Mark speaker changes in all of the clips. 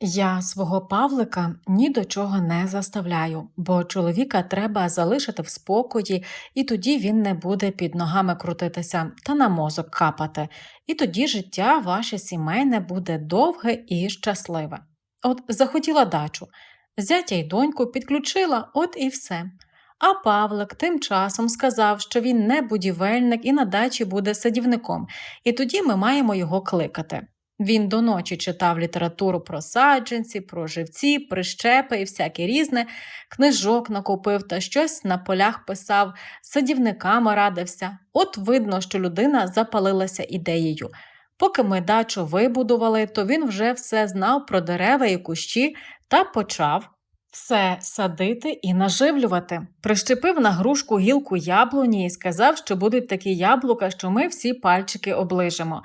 Speaker 1: Я свого Павлика ні до чого не заставляю, бо чоловіка треба залишити в спокої, і тоді він не буде під ногами крутитися та на мозок капати. І тоді життя ваше сімейне буде довге і щасливе. От захотіла дачу, зятя й доньку підключила, от і все. А Павлик тим часом сказав, що він не будівельник і на дачі буде садівником, і тоді ми маємо його кликати. Він до ночі читав літературу про саджанці, про живці, прищепи і всяке різне, книжок накопив та щось на полях писав, садівниками радився. От видно, що людина запалилася ідеєю. Поки ми дачу вибудували, то він вже все знав про дерева і кущі та почав все садити і наживлювати. Прищепив на грушку гілку яблуні і сказав, що будуть такі яблука, що ми всі пальчики оближемо.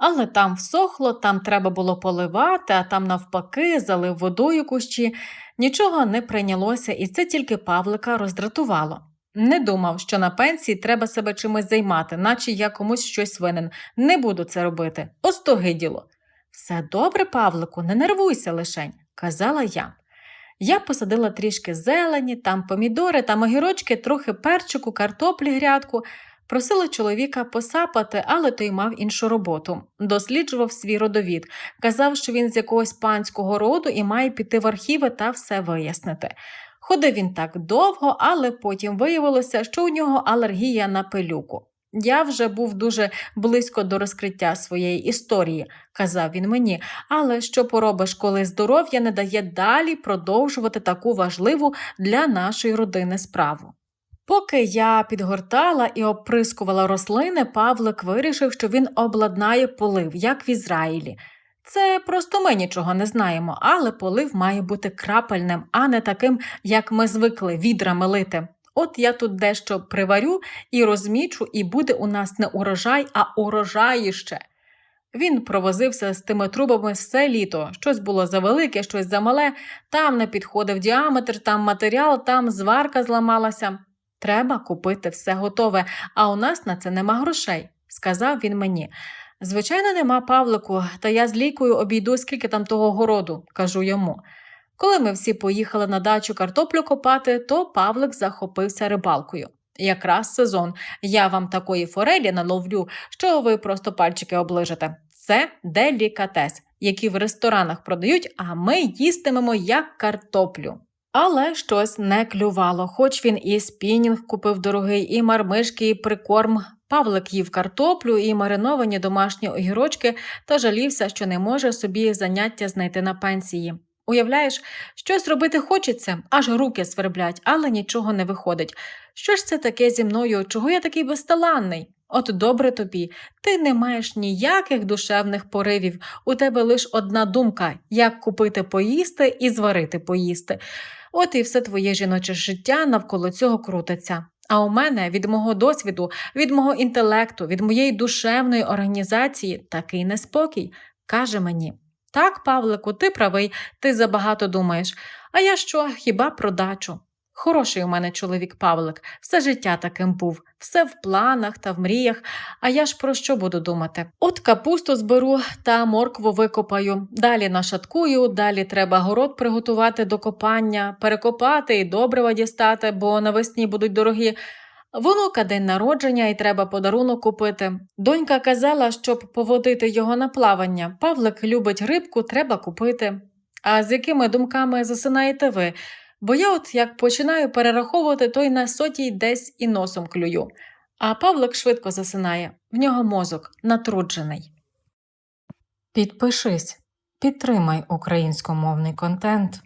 Speaker 1: Але там всохло, там треба було поливати, а там, навпаки, залив водою кущі. Нічого не прийнялося, і це тільки Павлика роздратувало. Не думав, що на пенсії треба себе чимось займати, наче я комусь щось винен. Не буду це робити. Остогиділо. Все добре, Павлику, не нервуйся лишень, казала я. Я посадила трішки зелені, там помідори, там огірочки, трохи перчику, картоплі грядку. Просила чоловіка посапати, але той мав іншу роботу. Досліджував свій родовід, казав, що він з якогось панського роду і має піти в архіви та все вияснити. Ходив він так довго, але потім виявилося, що у нього алергія на пилюку. Я вже був дуже близько до розкриття своєї історії, казав він мені, але що поробиш, коли здоров'я не дає далі продовжувати таку важливу для нашої родини справу. Поки я підгортала і оприскувала рослини, Павлик вирішив, що він обладнає полив, як в Ізраїлі. Це просто ми нічого не знаємо, але полив має бути крапельним, а не таким, як ми звикли відрами лити. От я тут дещо приварю і розмічу, і буде у нас не урожай, а урожаїще. Він провозився з тими трубами все літо. Щось було завелике, щось замале, там не підходив діаметр, там матеріал, там зварка зламалася. Треба купити все готове, а у нас на це нема грошей, сказав він мені. Звичайно, нема Павлику, та я з лікою обійду, скільки там того городу, кажу йому. Коли ми всі поїхали на дачу картоплю копати, то Павлик захопився рибалкою. Якраз сезон. Я вам такої форелі наловлю, що ви просто пальчики оближете. Це делікатес, який в ресторанах продають, а ми їстимемо як картоплю. Але щось не клювало, хоч він і спінінг купив дорогий, і мармишки, і прикорм. Павлик їв картоплю і мариновані домашні огірочки та жалівся, що не може собі заняття знайти на пенсії. Уявляєш, щось робити хочеться, аж руки сверблять, але нічого не виходить. Що ж це таке зі мною? Чого я такий безталанний? От добре тобі, ти не маєш ніяких душевних поривів, у тебе лише одна думка як купити поїсти і зварити поїсти. От і все твоє жіноче життя навколо цього крутиться. А у мене від мого досвіду, від мого інтелекту, від моєї душевної організації такий неспокій, каже мені. Так, Павлику, ти правий, ти забагато думаєш. А я що, хіба про дачу? Хороший у мене чоловік Павлик, все життя таким був, все в планах та в мріях, а я ж про що буду думати? От капусту зберу та моркву викопаю, далі нашаткую, далі треба город приготувати до копання, перекопати і добрива дістати, бо навесні будуть дорогі. Внука день народження і треба подарунок купити. Донька казала, щоб поводити його на плавання. Павлик любить рибку, треба купити. А з якими думками засинаєте ви? Бо я от як починаю перераховувати, то й на сотій десь і носом клюю. А Павлик швидко засинає, в нього мозок натруджений. Підпишись, підтримай українськомовний контент.